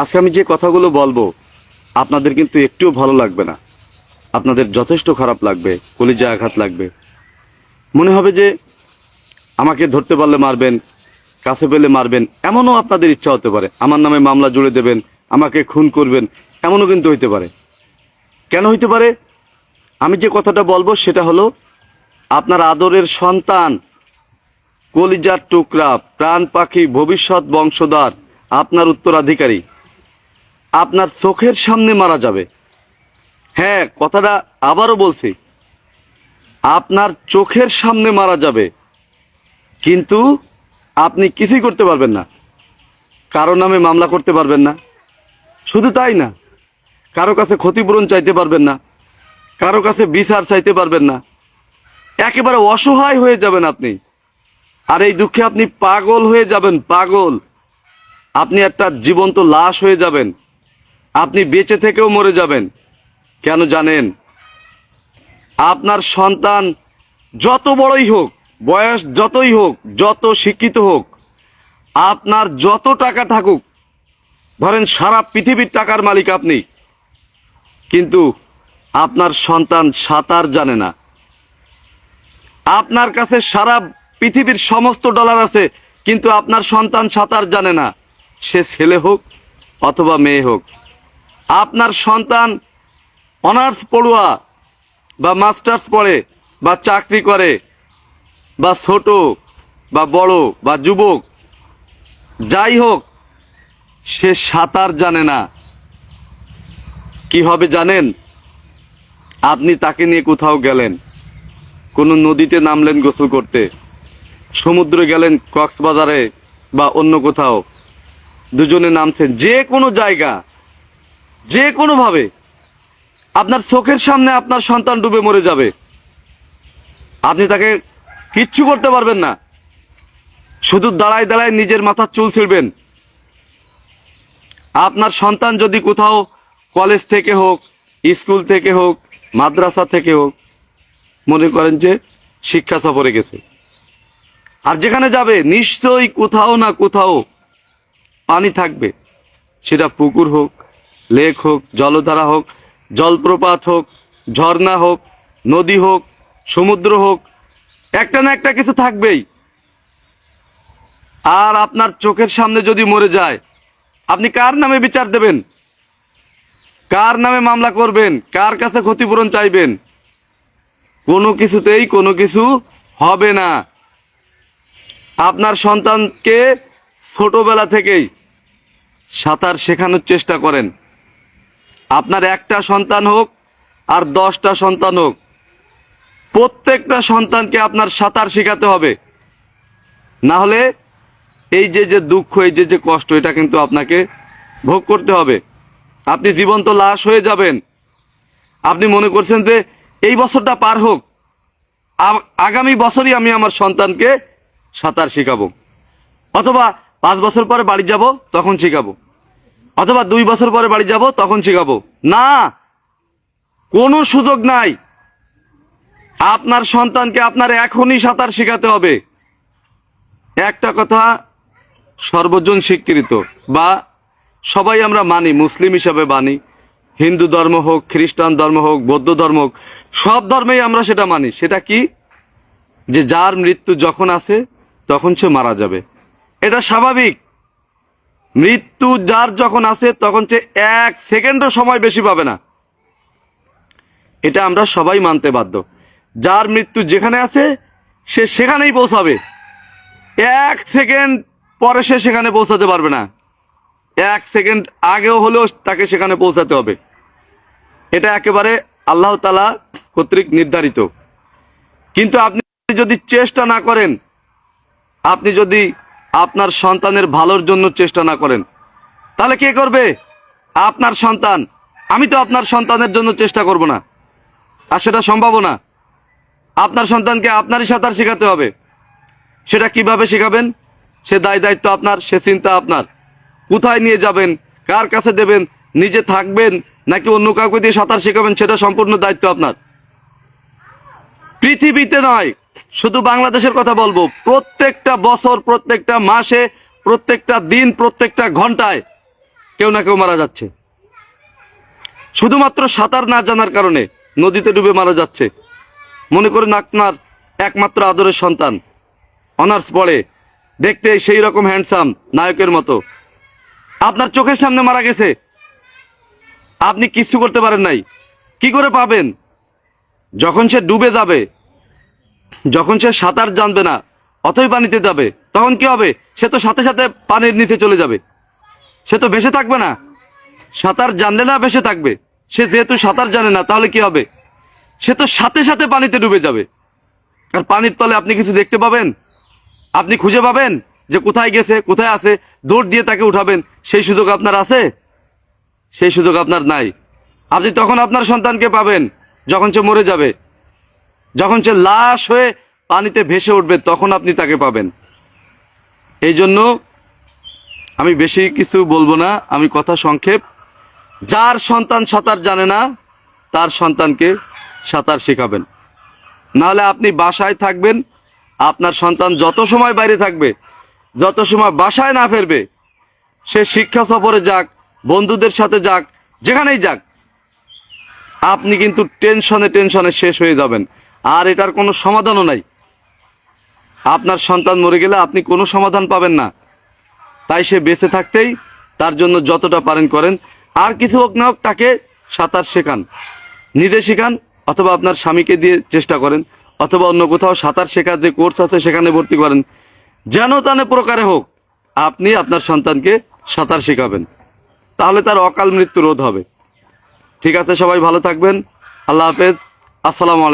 আজকে আমি যে কথাগুলো বলব, আপনাদের কিন্তু একটুও ভালো লাগবে না। আপনাদের যথেষ্ট খারাপ লাগবে, কলিজা আঘাত লাগবে। মনে হবে যে আমাকে ধরতে পারলে মারবেন, কাছে পেলে মারবেন, এমনও আপনাদের ইচ্ছা হতে পারে। আমার নামে মামলা জুড়ে দেবেন, আমাকে খুন করবেন, এমনও কিন্তু হইতে পারে। কেন হইতে পারে? আমি যে কথাটা বলব সেটা হলো, আপনার আদরের সন্তান, কলিজার টুকরা, প্রাণ পাখি, ভবিষ্যৎ বংশধর, আপনার উত্তরাধিকারী আপনার চোখের সামনে মারা যাবে। হ্যাঁ কথাটা আবারও বলছি। আপনার চোখের সামনে মারা যাবে। কিন্তু আপনি কিছুই করতে পারবেন না। কারও নামে মামলা করতে পারবেন না। শুধু তাই না, কারও কাছে ক্ষতিপূরণ চাইতে পারবেন না। কারও কাছে বিচার চাইতে পারবেন না। একেবারে অসহায় হয়ে যাবেন আপনি। আর এই দুঃখে আপনি পাগল হয়ে যাবেন, পাগল। আপনি একটা জীবন্ত লাশ হয়ে যাবেন। আপনি বেঁচে থেকেও মরে যাবেন। কেন জানেন? আপনার সন্তান যত বড়ই হোক, বয়স যতই হোক, যত শিক্ষিত হোক, আপনার যত টাকা থাকুক, ধরেন সারা পৃথিবীর টাকার মালিক আপনি, কিন্তু আপনার সন্তান সাঁতার জানে না। আপনার কাছে সারা পৃথিবীর সমস্ত ডলার আছে, কিন্তু আপনার সন্তান সাঁতার জানে না। সে ছেলে হোক অথবা মেয়ে হোক। আপনার সন্তান অনার্স পড়ুয়া বা মাস্টার্স পড়ে বা চাকরি করে বা ছোট বা বড় বা যুবক, যাই হোক, সে সাঁতার জানে না। কি হবে জানেন? আপনি তাকে নিয়ে কোথাও গেলেন, কোনো নদীতে নামলেন গোসল করতে, সমুদ্রে গেলেন কক্সবাজারে বা অন্য কোথাও, দুজনে নামছেন, যে কোনো জায়গা যে কোনোভাবে আপনার চোখের সামনে আপনার সন্তান ডুবে মরে যাবে। আপনি তাকে কিচ্ছু করতে পারবেন না। শুধু দাঁড়ায় দাঁড়ায় নিজের মাথার চুল ছিঁড়বেন। আপনার সন্তান যদি কোথাও কলেজ থেকে হোক স্কুল থেকে হোক, মাদ্রাসা থেকে হোক, মনে করেন যে শিক্ষা সফরে গেছে। আর যেখানে যাবে, নিশ্চয়ই কোথাও না কোথাও পানি থাকবে। সেটা পুকুর হোক লেক হোক, জলধারা হোক, জলপ্রপাত হোক, ঝর্ণা হোক, নদী হোক, সমুদ্র হোক, একটা না একটা কিছু থাকবেই। আর আপনার চোখের সামনে যদি মরে যায়, আপনি কার নামে বিচার দেবেন? কার নামে মামলা করবেন? কার কাছে ক্ষতিপূরণ চাইবেন? কোনো কিছুতেই কোনো কিছু হবে না। আপনার সন্তানকে ছোটবেলা থেকেই সাঁতার শেখানোর চেষ্টা করেন। আপনার একটা সন্তান হোক আর দশটা সন্তান হোক, প্রত্যেকটা সন্তানকে আপনার সাঁতার শেখাতে হবে। না হলে এই যে যে দুঃখ, এই যে যে কষ্ট, এটা কিন্তু আপনাকে ভোগ করতে হবে। আপনি জীবন্ত লাশ হয়ে যাবেন। আপনি মনে করছেন যে এই বছরটা পার হোক আগামী বছরই আমি আমার সন্তানকে সাঁতার শেখাবো। অথবা পাঁচ বছর পরে বাড়ি যাব, তখন শেখাবো। অথবা দুই বছর পরে বাড়ি যাব, তখন শেখাবো। না, কোনো সুযোগ নাই। আপনার সন্তানকে আপনার এখনই সাঁতার শেখাতে হবে। একটা কথা সর্বজন স্বীকৃত, বা সবাই আমরা মানি, মুসলিম হিসাবে মানি, হিন্দু ধর্ম হোক, খ্রিস্টান ধর্ম হোক, বৌদ্ধ ধর্ম হোক, সব ধর্মেই আমরা সেটা মানি। সেটা কি? যে যার মৃত্যু যখন আছে তখন সে মারা যাবে। এটা স্বাভাবিক। মৃত্যু যার যখন আসে, তখন সে এক সেকেন্ডও সময় বেশি পাবে না। এটা আমরা সবাই মানতে বাধ্য। যার মৃত্যু যেখানে আছে, সে সেখানেই পৌঁছাবে। এক সেকেন্ড পরে সে সেখানে পৌঁছাতে পারবে না। এক সেকেন্ড আগেও হলেও তাকে সেখানে পৌঁছাতে হবে। এটা একেবারে আল্লাহ তালা কর্তৃক নির্ধারিত। কিন্তু আপনি যদি চেষ্টা না করেন, আপনি যদি আপনার সন্তানের ভালোর জন্য চেষ্টা না করেন। তাহলে কে করবে? আপনার সন্তান। আমি তো আপনার সন্তানের জন্য চেষ্টা করব না। আর সেটা সম্ভব না। আপনার সন্তানকে আপনারই সাঁতার শেখাতে হবে। সেটা কীভাবে শেখাবেন? সে দায় দায়িত্ব আপনার, সে চিন্তা আপনার। কোথায় নিয়ে যাবেন? কার কাছে দেবেন? নিজে থাকবেন নাকি অন্য কাউকে দিয়ে সাঁতার শেখাবেন? সেটা সম্পূর্ণ দায়িত্ব আপনার। পৃথিবীতে নয় শুধু বাংলাদেশের কথা বলব, প্রত্যেকটা বছর, প্রত্যেকটা মাসে, প্রত্যেকটা দিন, প্রত্যেকটা ঘন্টায় কেউ না কেউ মারা যাচ্ছে। শুধুমাত্র সাঁতার না জানার কারণে নদীতে ডুবে মারা যাচ্ছে। মনে করুন আপনার একমাত্র আদরের সন্তান, অনার্স পড়ে, দেখতে সেই রকম হ্যান্ডসাম নায়কের মতো। আপনার চোখের সামনে মারা গেছে। আপনি কিচ্ছু করতে পারেন নাই। কি করে পাবেন? যখন সে ডুবে যাবে যখন সে সাঁতার জানবে না, অথই পানিতে যাবে, তখন কি হবে? সে তো সাথে সাথে পানির নিচে চলে যাবে। সে তো ভেসে থাকবে না। সাঁতার জানলে না ভেসে থাকবে। সে যেহেতু সাঁতার জানে না, তাহলে কি হবে? সে তো সাথে সাথে পানিতে ডুবে যাবে। আর পানির তলে আপনি কিছু দেখতে পাবেন? আপনি খুঁজে পাবেন যে কোথায় গেছে, কোথায় আছে, দৌড় দিয়ে তাকে উঠাবেন। সেই সুযোগ আপনার আছে? সেই সুযোগ আপনার নাই। আপনি তখন আপনার সন্তানকে পাবেন, যখন সে মরে যাবে। যখন সে লাশ হয়ে পানিতে ভেসে উঠবে, তখন আপনি তাকে পাবেন। এই জন্য আমি বেশি কিছু বলব না, আমি কথা সংক্ষেপ। যার সন্তান সাঁতার জানে না, তার সন্তানকে সাঁতার শেখাবেন। নাহলে আপনি বাসায় থাকবেন, আপনার সন্তান যত সময় বাইরে থাকবে, যত সময় বাসায় না ফেরবে, সে শিক্ষা সফরে যাক, বন্ধুদের সাথে যাক, যেখানেই যাক, আপনি কিন্তু টেনশনে টেনশনে শেষ হয়ে যাবেন। আর এটার কোনো সমাধানও নাই। আপনার সন্তান মরে গেলে আপনি কোনো সমাধান পাবেন না। তাই সে বেঁচে থাকতেই তার জন্য যতটা পারেন করেন। আর কিছু হোক না হোক, তাকে সাঁতার শেখান, নিজে শেখান, অথবা আপনার স্বামীকে দিয়ে চেষ্টা করেন, অথবা অন্য কোথাও সাঁতার শেখার যে কোর্স আছে, সেখানে ভর্তি করেন। যেন তানে প্রকারে হোক, আপনি আপনার সন্তানকে সাঁতার শেখাবেন। তাহলে তার অকাল মৃত্যু রোধ হবে। ঠিক আছে, সবাই ভালো থাকবেন। আল্লাহ হাফেজ। আসসালামু আলাইকুম।